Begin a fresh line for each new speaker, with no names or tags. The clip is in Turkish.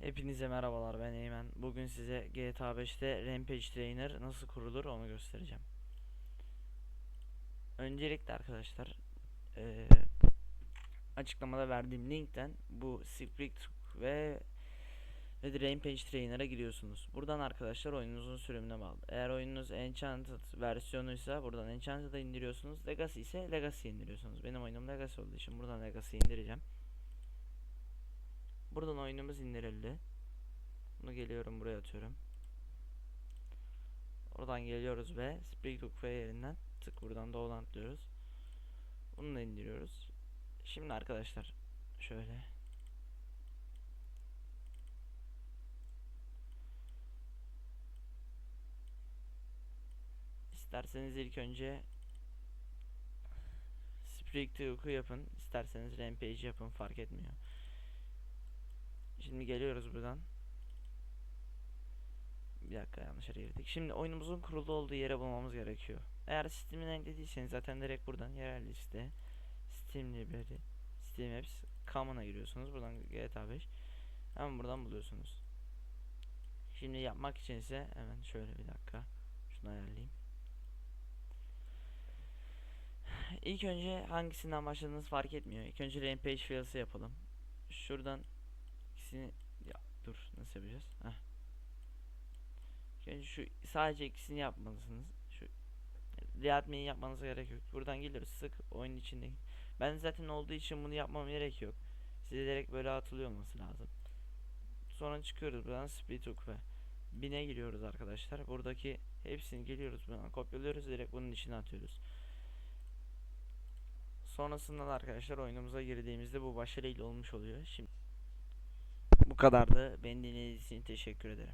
Hepinize merhabalar ben Eymen. Bugün size GTA 5'te Rampage Trainer nasıl kurulur onu göstereceğim. Öncelikle arkadaşlar eee, açıklamada verdiğim linkten bu Script ve ve Rampage Trainer'a giriyorsunuz. Buradan arkadaşlar oyununuzun sürümüne bağlı. Eğer oyununuz Enchanted versiyonuysa buradan Enchanted'ı indiriyorsunuz. Legacy ise Legacy indiriyorsunuz. Benim oyunum Legacy olduğu için buradan Legacy indireceğim. Buradan oyunumuz indirildi. Bunu geliyorum buraya atıyorum. Oradan geliyoruz ve Spring Hook yerinden tık buradan download diyoruz. Bunu da indiriyoruz. Şimdi arkadaşlar şöyle İsterseniz ilk önce Spring Hook'u yapın. isterseniz Rampage yapın fark etmiyor. Şimdi geliyoruz buradan. Bir dakika yanlış yere girdik. Şimdi oyunumuzun kurulu olduğu yere bulmamız gerekiyor. Eğer Steam'in eklediyseniz zaten direkt buradan yerel liste Steam Library Steam Apps Common'a giriyorsunuz. Buradan GTA 5 hemen buradan buluyorsunuz. Şimdi yapmak için ise hemen şöyle bir dakika şunu ayarlayayım. İlk önce hangisinden başladığınız fark etmiyor. İlk önce Rampage Fails'ı yapalım. Şuradan ikisini ya dur nasıl yapacağız? Heh. Önce şu sadece ikisini yapmalısınız. Şu React Me'yi yapmanıza gerek yok. Buradan geliyoruz sık oyun içinde. Ben zaten olduğu için bunu yapmam gerek yok. Size direkt böyle atılıyor olması lazım. Sonra çıkıyoruz buradan split hook ve bine giriyoruz arkadaşlar. Buradaki hepsini geliyoruz buradan kopyalıyoruz direkt bunun içine atıyoruz. Sonrasında da arkadaşlar oyunumuza girdiğimizde bu başarıyla olmuş oluyor. Şimdi kadardı. Beni dinlediğiniz için teşekkür ederim.